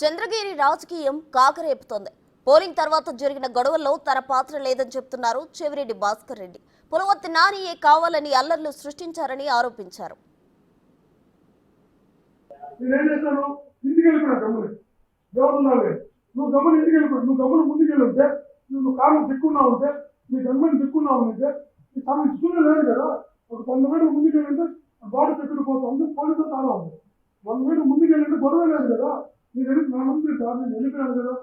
చంద్రగిరి రాజకీయం కాకరేపుతోంది. పోలింగ్ తర్వాత జరిగిన గొడవల్లో తన పాత్ర లేదని చెప్తున్నారు చెవిరెడ్డి భాస్కర్ రెడ్డి. పులవత్తి నానియే కావాలని అల్లర్లు సృష్టించారని ఆరోపించారు. నువ్వు వెళ్ళిపోయి నువ్వు నువ్వు దిక్కున్నావు ఉంటే నీ దిక్కున్నావు అంటే నీ లేదు కదా. ఒక వంద మీటర్ ముందుకు బాడీ ఉంది వంద మీటర్ గొడవ లేదు కదా. నీకు ఎందుకు నా ముందు సార్ నేను వెళ్ళిపోయాను కదా.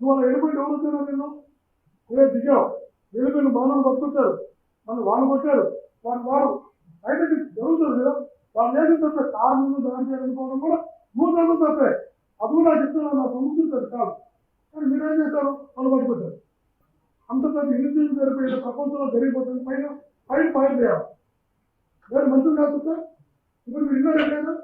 నువ్వు అలా వెళ్ళిపోయి ఎవరు నేను ఏ దిగావు? వెళ్ళిపోయిన మానవులు పట్టుకుంటారు వాళ్ళు వాళ్ళు కొట్టారు. వాళ్ళు వాడు బయటకి జరుగుతుంది కదా. వాళ్ళు లేదు తప్పే కారు ముందు దాని చేయకపోవడం కూడా మూడు రోజులు తప్పే. అది కూడా నాకు ఇస్తున్నా నా సంస్కృతి కాదు కానీ మీరేం చేస్తారు వాళ్ళు పట్టుకుంటారు అంత పెద్ద ఇన్సిడెంట్ జరిపోయిన ప్రపంచంలో జరిగిపోతుంది పైన పైన ఫైర్ చేయాలి. వేరే మంచిది కాదు సార్ ఇప్పుడు మీరు ఇన్నర్ ఎక్కడైనా?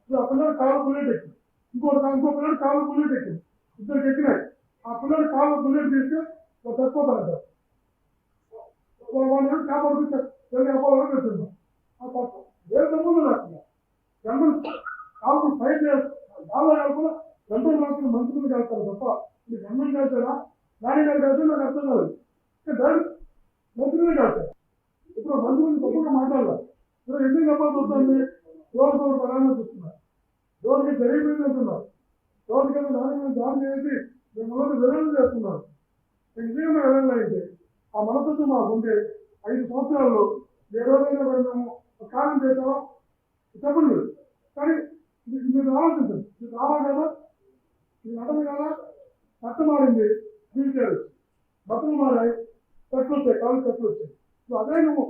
ఇప్పుడు ఆ పిల్లలు బుల్లెట్ ఎక్కి ఇంకోటి ఇంకో పిల్లడు కాలు బుల్లెట్ ఎక్కింది ఇద్దరికి ఎక్కినాయి ఆ పిల్లడు కాలు బుల్లెట్ తీస్తే వాళ్ళు చచ్చిపోతారు సార్. వాళ్ళు కాపాడుకుంటే వెళ్ళి అవ్వాలని పెడుతున్నాం ఆ పాప వేరే సంబంధం లేకుండా జన్మలు కాళ్ళు ఫైట్ చాలా కాకుండా జన్మలు మాత్రం మంచి వెళ్తారు తప్ప ఇది జన్మలు కలిసారా నాని గారు వెళ్తే నాకు అర్థం కాదు. డైరెక్ట్ మంచి మీద వెళ్తారు ఇప్పుడు మంచి మంది తప్పగా మాట్లాడాలి ఇప్పుడు ఎందుకు చెప్పాల్సి వస్తుంది రోజు ఒక ప్రధానం చూస్తున్నారు రోజుకి జరిగిపోయింది అంటున్నారు రోజుకి నాని మీద దాడి చేసి మిమ్మల్ని విడుదల చేస్తున్నారు నిజంగా విడుదల అయితే ఆ మనస్తత్వం మాకు ఉంటే ఐదు సంవత్సరాల్లో ఏ రోజైనా మేము ఒక కారణం చేసామో చెప్పండి కానీ మీరు ఆలోచించండి మీరు రావాలి కదా? ఇది నటన కదా చట్టం మారింది. వీల్ చైర్ బట్టలు మారాయి. చెట్లు వచ్చాయి కాళ్ళు చెట్లు వచ్చాయి. సో అదే నువ్వు